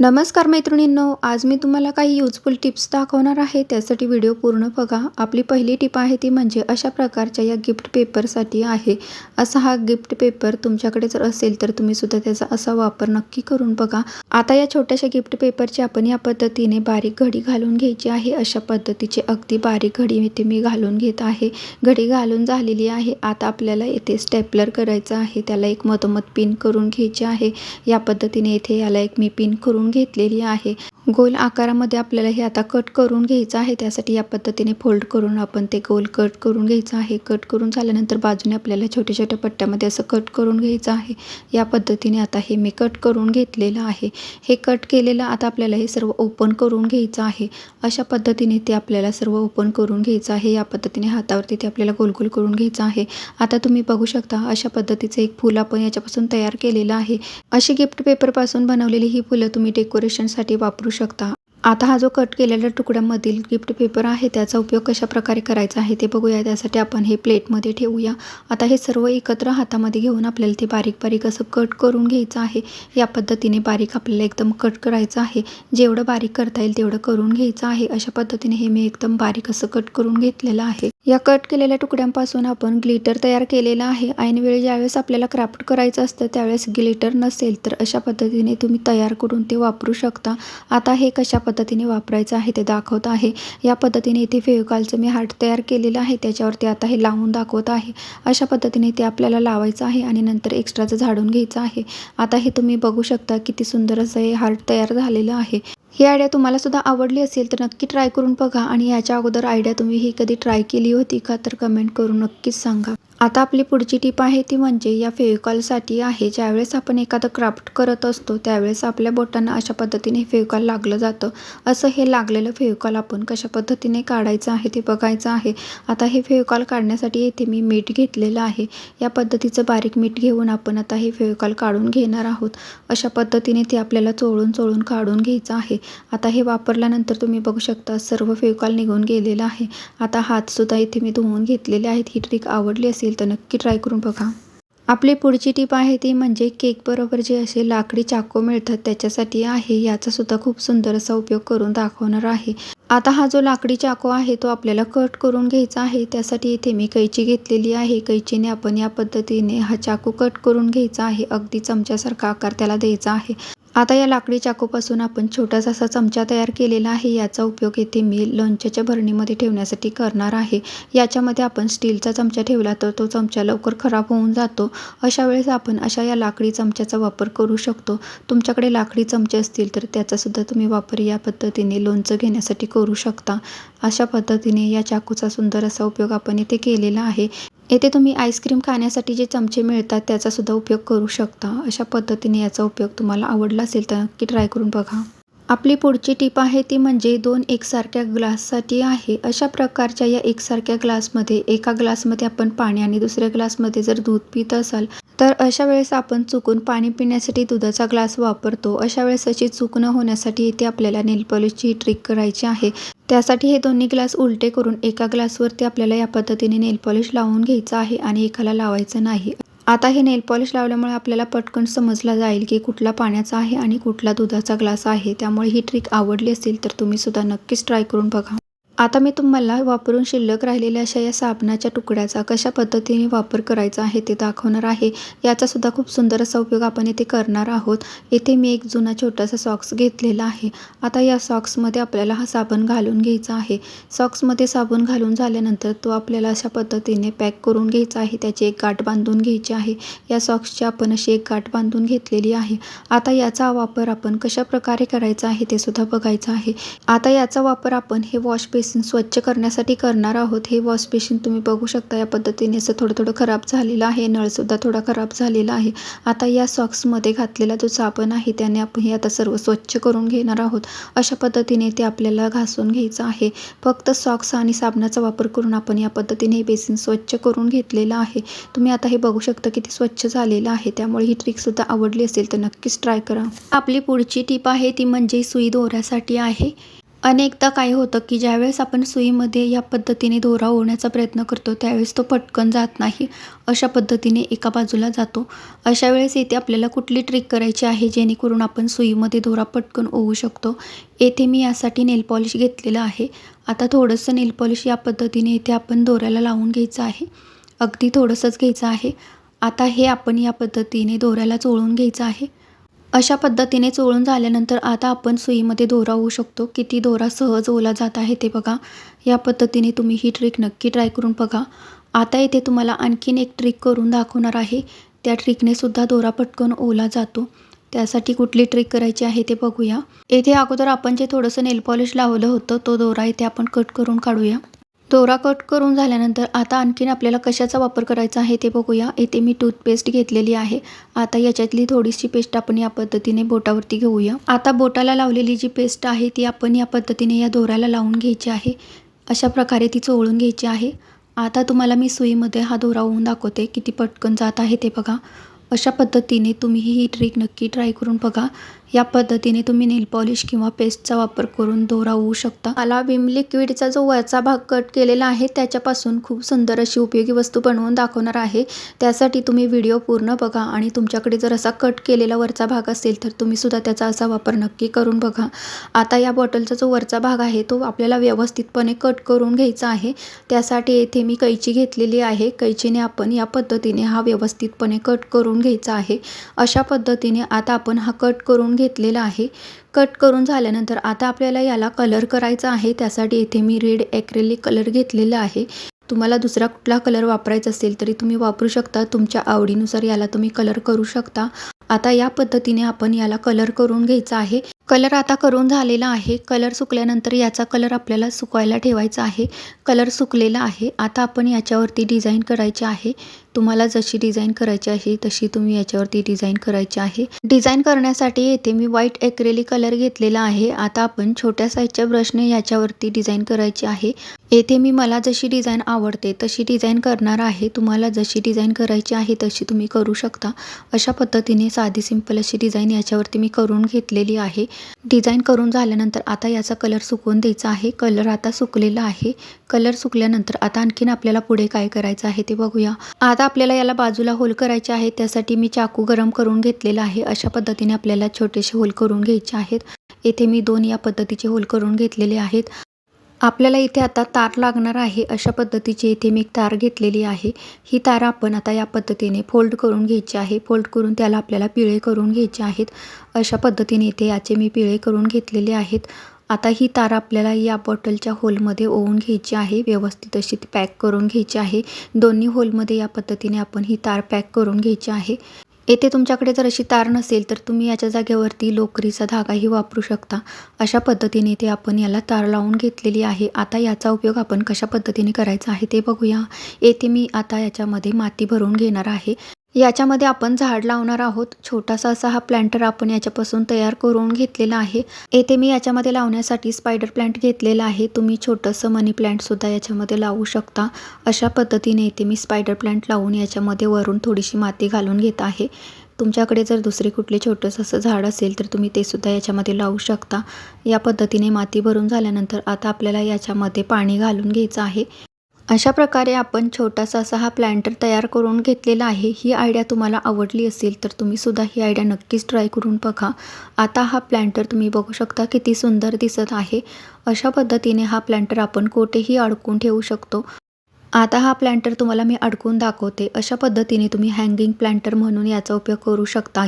नमस्कार मैत्रिणींनो आज मी तुम्हाला काही युजफुल टिप्स दाखवणार आहे. त्यासाठी व्हिडिओ पूर्ण बघा. आपली पहिली टिप आहे ती म्हणजे अशा प्रकारच्या या गिफ्ट पेपरसाठी आहे. असा हा गिफ्ट पेपर तुमच्याकडे जर असेल तर तुम्ही सुद्धा त्याचा असा वापर नक्की करून बघा. आता या छोट्याशा गिफ्ट पेपरची आपण या पद्धतीने बारीक घडी घालून घ्यायची आहे. अशा पद्धतीची अगदी बारीक घडी इथे मी घालून घेत आहे. घडी घालून झालेली आहे. आता आपल्याला येथे स्टेपलर करायचं आहे. त्याला एक मधोमध पिन करून घ्यायची आहे. या पद्धतीने इथे याला एक मी पिन करून घेतलेली आहे. गोल आकारामध्ये आपल्याला हे आता कट करून घ्यायचं आहे. त्यासाठी या पद्धतीने फोल्ड करून आपण ते गोल कट करून घ्यायचं आहे. कट करून झाल्यानंतर बाजूने आपल्याला छोट्या छोट्या पट्ट्यामध्ये असं कट करून घ्यायचं आहे. या पद्धतीने आता हे मी कट करून घेतलेलं आहे. हे कट केलेलं आता आपल्याला हे सर्व ओपन करून घ्यायचं आहे. अशा पद्धतीने ते आपल्याला सर्व ओपन करून घ्यायचं आहे. या पद्धतीने हातावरती ते आपल्याला गोल गोल करून घ्यायचं आहे. आता तुम्ही बघू शकता अशा पद्धतीचं एक फूल आपण याच्यापासून तयार केलेलं आहे. अशी गिफ्ट पेपरपासून बनवलेली ही फुलं तुम्ही डेकोरेशनसाठी वापरू शकता. आता हा जो कट केलेल्या तुकड्यामधील गिफ्ट पेपर आहे त्याचा उपयोग कशा प्रकारे करायचा आहे ते बघूया. त्यासाठी आपण हे प्लेटमध्ये ठेवूया. आता हे सर्व एकत्र हातामध्ये घेऊन आपल्याला ते बारीक बारीक असं कट करून घ्यायचं आहे. या पद्धतीने बारीक आपल्याला एकदम कट करायचं आहे. जेवढं बारीक करता येईल तेवढं करून घ्यायचं आहे. अशा पद्धतीने हे मी एकदम बारीक असं कट करून घेतलेलं आहे. या कट केलेल्या तुकड्यांपासून आपण ग्लिटर तयार केलेलं आहे. ऐनवेळी ज्यावेळेस आपल्याला क्राफ्ट करायचं असतं त्यावेळेस ग्लिटर नसेल तर अशा पद्धतीने तुम्ही तयार करून ते वापरू शकता. आता हे कशा पद्धतीने वापरायचं आहे ते दाखवत आहे. या पद्धतीने इथे फेविकॉलचं मी हार्ट तयार केलेलं आहे त्याच्यावरती आता हे लावून दाखवत आहे. अशा पद्धतीने ते आपल्याला लावायचं आहे आणि नंतर एक्स्ट्राचं झाडून घ्यायचं आहे. आता हे तुम्ही बघू शकता किती सुंदर असं हे हार्ट तयार झालेलं आहे. ही आयडिया तुम्हाला सुद्धा आवडली असेल तर नक्की ट्राय करून बघा आणि याच्या अगोदर आयडिया तुम्ही ही कधी ट्राय केली होती का तर कमेंट करून नक्कीच सांगा. आता आपली पुढची टीप आहे ती म्हणजे या फेविकॉलसाठी आहे ज्यावेळेस आपण एखादं क्राफ्ट करत असतो त्यावेळेस आपल्या बोटांना अशा पद्धतीने फेविकॉल लागलं जातं. असं हे लागलेलं फेविकॉल आपण कशा पद्धतीने काढायचं आहे ते बघायचं आहे. आता हे फेविकॉल काढण्यासाठी येथे मी मीठ घेतलेलं आहे. या पद्धतीचं बारीक मीठ घेऊन आपण आता हे फेविकॉल काढून घेणार आहोत. अशा पद्धतीने ते आपल्याला चोळून चोळून काढून घ्यायचं आहे. आता हे वापरल्यानंतर तुम्ही बघू शकता सर्व फेविकॉल निघून गेलेलं आहे. आता हातसुद्धा इथे मी धुवून घेतलेले आहेत. ही ट्रिक आवडली असेल तर नक्की ट्राय करून बघा. आपली पुढची टीप आहे ती म्हणजे केकबरोबर जे असे लाकडी चाकू मिळतात त्याच्यासाठी आहे. याचा सुद्धा खूप सुंदर असा उपयोग करून दाखवणार आहे. आता हा जो लाकडी चाकू आहे तो आपल्याला कट करून घ्यायचा आहे. त्यासाठी इथे मी कैची घेतलेली आहे. कैचीने आपण या पद्धतीने हा चाकू कट करून घ्यायचा आहे. अगदी चमच्यासारखा आकार त्याला द्यायचा आहे. आता या लाकडी चाकूपासून आपण छोटासा असा चमचा तयार केलेला आहे. याचा उपयोग येथे मी लोणच्याच्या भरणीमध्ये ठेवण्यासाठी करणार आहे. याच्यामध्ये आपण स्टीलचा चमचा ठेवला तर तो चमचा लवकर खराब होऊन जातो. अशा वेळेस आपण अशा या लाकडी चमच्याचा वापर करू शकतो. तुमच्याकडे लाकडी चमचे असतील तर त्याचासुद्धा तुम्ही वापर या पद्धतीने लोणचं घेण्यासाठी करू शकता. अशा पद्धतीने या चाकूचा सुंदर असा उपयोग आपण इथे केलेला आहे. येथे तुम्ही आईस्क्रीम खाण्यासाठी जे चमचे मिळतात त्याचासुद्धा उपयोग करू शकता. अशा पद्धतीने याचा उपयोग तुम्हाला आवडला असेल तर नक्की ट्राय करून बघा. आपली पुढची टीप आहे ती म्हणजे दोन एकसारख्या ग्लाससाठी आहे. अशा प्रकारच्या या एकसारख्या ग्लासमध्ये एका ग्लासमध्ये आपण पाणी आणि दुसऱ्या ग्लासमध्ये जर दूध पित असाल तर अशा वेळेस आपण चुकून पाणी पिण्यासाठी दुधाचा ग्लास वापरतो. अशा वेळेस अशी चूक न होण्यासाठी इथे आपल्याला नेलपॉलिशची ट्रिक करायची आहे. त्यासाठी हे दोन्ही ग्लास उलटे करून एका ग्लासवरती आपल्याला या पद्धतीने नेलपॉलिश लावून घ्यायचं आहे आणि एकाला लावायचं नाही. आता हे नेल पॉलिश लावल्यामुळे आपल्याला पटकन समजला जाईल की कुठला पाण्याचा आहे आणि कुठला दुधाचा ग्लास आहे. त्यामुळे ही ट्रिक आवडली असेल तर तुम्ही सुद्धा नक्कीच ट्राय करून बघा. आता मी तुम्हाला वापरून शिल्लक राहिलेल्या अशा या साबणाच्या तुकड्याचा कशा पद्धतीने वापर करायचा आहे ते दाखवणार आहे. याचासुद्धा खूप सुंदर असा उपयोग आपण इथे करणार आहोत. येथे मी एक जुना छोटासा सॉक्स घेतलेला आहे. आता या सॉक्समध्ये आपल्याला हा साबण घालून घ्यायचा आहे. सॉक्समध्ये साबण घालून झाल्यानंतर तो आपल्याला अशा पद्धतीने पॅक करून घ्यायचा आहे. त्याची एक गाठ बांधून घ्यायची आहे. या सॉक्सची आपण अशी एक गाठ बांधून घेतलेली आहे. आता याचा वापर आपण कशा प्रकारे करायचा आहे ते सुद्धा बघायचं आहे. आता याचा वापर आपण हे वॉश बेसिन बेसिन स्वच्छ करण्यासाठी करणार आहोत. हे वॉश बेसिन तुम्ही बघू शकता या पद्धतीने असं थोडं थोडं खराब झालेलं आहे. नळसुद्धा थोडा खराब झालेला आहे. आता या सॉक्समध्ये घातलेला जो साबण आहे त्याने आपण हे आता सर्व स्वच्छ करून घेणार आहोत. अशा पद्धतीने ते आपल्याला घासून घ्यायचं आहे. फक्त सॉक्स आणि साबणाचा वापर करून आपण या पद्धतीने हे बेसिन स्वच्छ करून घेतलेलं आहे. तुम्ही आता हे बघू शकता किती स्वच्छ झालेलं आहे. त्यामुळे ही ट्रिकसुद्धा आवडली असेल तर नक्कीच ट्राय करा. आपली पुढची टीप आहे ती म्हणजे सुई दोऱ्यासाठी आहे. अनेकदा काय होतं की ज्यावेळेस आपण सुईमध्ये या पद्धतीने दोरा ओढण्याचा प्रयत्न करतो त्यावेळेस तो पटकन जात नाही. अशा पद्धतीने एका बाजूला जातो. अशा वेळेस येथे आपल्याला कुठली ट्रिक करायची आहे जेणेकरून आपण सुईमध्ये दोरा पटकन ओवू शकतो? येथे मी यासाठी नेल पॉलिश घेतलेलं आहे. आता थोडंसं नेल पॉलिश या पद्धतीने इथे आपण दोऱ्याला लावून घ्यायचं आहे. अगदी थोडंसंच घ्यायचं आहे. आता हे आपण या पद्धतीने दोऱ्याला चोळून घ्यायचं आहे. अशा पद्धतीने चोळून झाल्यानंतर आता आपण सुईमध्ये दोरा होऊ शकतो. किती दोरा सहज ओला जात आहे ते बघा. या पद्धतीने तुम्ही ही ट्रिक नक्की ट्राय करून बघा. आता येथे तुम्हाला आणखीन एक ट्रिक करून दाखवणार आहे. त्या ट्रिकने सुद्धा दोरा पटकन ओला जातो. त्यासाठी कुठली ट्रिक करायची आहे ते बघूया. येथे अगोदर आपण जे थोडंसं नेलपॉलिश लावलं होतं तो दोरा इथे आपण कट करून काढूया. दोरा कट करून झाल्यानंतर आता आणखीन आपल्याला कशाचा वापर करायचा आहे ते बघूया. येथे मी टूथपेस्ट घेतलेली आहे. आता याच्यातली थोडीशी पेस्ट आपण या पद्धतीने बोटावरती घेऊया. आता बोटाला लावलेली जी पेस्ट आहे ती आपण या पद्धतीने या दोऱ्याला लावून घ्यायची आहे. अशा प्रकारे ती चोळून घ्यायची आहे. आता तुम्हाला मी सुईमध्ये हा दोरा होऊन दाखवते किती पटकन जात आहे ते बघा. अशा पद्धतीने तुम्ही ही ट्रिक नक्की ट्राय करून बघा. या पद्धतीने तुम्ही नेल पॉलिश किंवा पेस्टचा वापर करून दोरा होऊ शकता. मला विम लिक्विडचा जो वरचा भाग कट केलेला आहे त्याच्यापासून खूप सुंदर अशी उपयोगी वस्तू बनवून दाखवणार आहे. त्यासाठी तुम्ही व्हिडिओ पूर्ण बघा आणि तुमच्याकडे जर असा कट केलेला वरचा भाग असेल तर तुम्ही सुद्धा त्याचा असा वापर नक्की करून बघा. आता या बॉटलचा जो वरचा भाग आहे तो आपल्याला व्यवस्थितपणे कट करून घ्यायचा आहे. त्यासाठी येथे मी कैची घेतलेली आहे. कैचीने आपण या पद्धतीने हा व्यवस्थितपणे कट करून घ्यायचा आहे. अशा पद्धतीने आता आपण हा कट करून घेतलेला आहे. कट करून झाल्यानंतर आता आपल्याला याला कलर करायचा आहे. त्यासाठी इथे मी रेड ॲक्रेलिक कलर घेतलेला आहे. तुम्हाला दुसरा कुठला कलर वापरायचा असेल तरी तुम्ही वापरू शकता. तुमच्या आवडीनुसार याला तुम्ही कलर करू शकता. आता या पद्धतीने आपण याला कलर करून घ्यायचा आहे. कलर आता करून झालेला आहे. कलर सुकल्यानंतर याचा कलर आपल्याला सुकवायला ठेवायचा आहे. कलर सुकलेला आहे. आता आपण याच्यावरती डिझाईन करायची आहे. तुम्हाला जशी डिझाईन करायची आहे तशी तुम्ही याच्यावरती डिझाईन करायची आहे. डिझाईन करण्यासाठी येथे मी व्हाईट एक्रेली कलर घेतलेला आहे. आता आपण छोट्या साईजच्या ब्रशने याच्यावरती डिझाईन करायची आहे. येथे मी मला जशी डिझाईन आवडते तशी डिझाईन करणार आहे. तुम्हाला जशी डिझाईन करायची आहे तशी तुम्ही करू शकता. अशा पद्धतीने साधी सिंपल अशी डिझाईन याच्यावरती मी करून घेतलेली आहे. डिझाईन करून झाल्यानंतर आता याचा कलर सुकवून द्यायचा आहे. कलर आता सुकलेला आहे. कलर सुकल्यानंतर आता आणखीन आपल्याला पुढे काय करायचं आहे ते बघूया. आता आता आपल्याला याला बाजूला होल करायचे आहे. त्यासाठी मी चाकू गरम करून घेतलेला आहे. अशा पद्धतीने आपल्याला छोटेसे होल करून घ्यायचे आहेत. येथे मी दोन या पद्धतीचे होल करून घेतलेले आहेत. आपल्याला इथे आता तार लागणार आहे. अशा पद्धतीची इथे मी एक तार घेतलेली आहे. ही तार आपण आता या पद्धतीने फोल्ड करून घ्यायची आहे. फोल्ड करून त्याला आपल्याला पिळे करून घ्यायचे आहेत. अशा पद्धतीने इथे याचे मी पिळे करून घेतलेले आहेत. आता ही तार आपल्याला या बॉटलच्या होलमध्ये ओवून घ्यायची आहे. व्यवस्थित अशी ती पॅक करून घ्यायची आहे. दोन्ही होलमध्ये या पद्धतीने आपण ही तार पॅक करून घ्यायची आहे. येथे तुमच्याकडे जर अशी तार नसेल तर तुम्ही याच्या जागेवरती लोकरीचा धागाही वापरू शकता. अशा पद्धतीने ते आपण याला तार लावून घेतलेली आहे. आता याचा उपयोग आपण कशा पद्धतीने करायचा आहे ते बघूया. येथे मी आता याच्यामध्ये माती भरून घेणार आहे. याच्यामध्ये आपण झाड लावणार आहोत. छोटासा असा हा प्लॅन्टर आपण याच्यापासून तयार करून घेतलेला आहे. येथे मी याच्यामध्ये लावण्यासाठी स्पायडर प्लांट घेतलेला आहे. तुम्ही छोटंसं मनी प्लांटसुद्धा याच्यामध्ये लावू शकता. अशा पद्धतीने येथे मी स्पायडर प्लांट लावून याच्यामध्ये वरून थोडीशी माती घालून घेत आहे. तुमच्याकडे जर दुसरे कुठले छोटंसं असं झाड असेल तर तुम्ही ते सुद्धा याच्यामध्ये लावू शकता. या पद्धतीने माती भरून झाल्यानंतर आता आपल्याला याच्यामध्ये पाणी घालून घ्यायचं आहे. अशा प्रकारे आपण छोटासा असा हा प्लॅन्टर तयार करून घेतलेला आहे. ही आयडिया तुम्हाला आवडली असेल तर तुम्ही सुद्धा ही आयडिया नक्कीच ट्राय करून बघा. आता हा प्लॅन्टर तुम्ही बघू शकता किती सुंदर दिसत आहे. अशा पद्धतीने हा प्लॅन्टर आपण कोठेही अडकून ठेवू शकतो. आता हा प्लॅन्टर तुम्हाला मी अडकून दाखवते. अशा पद्धतीने तुम्ही हँगिंग प्लॅन्टर म्हणून याचा उपयोग करू शकता.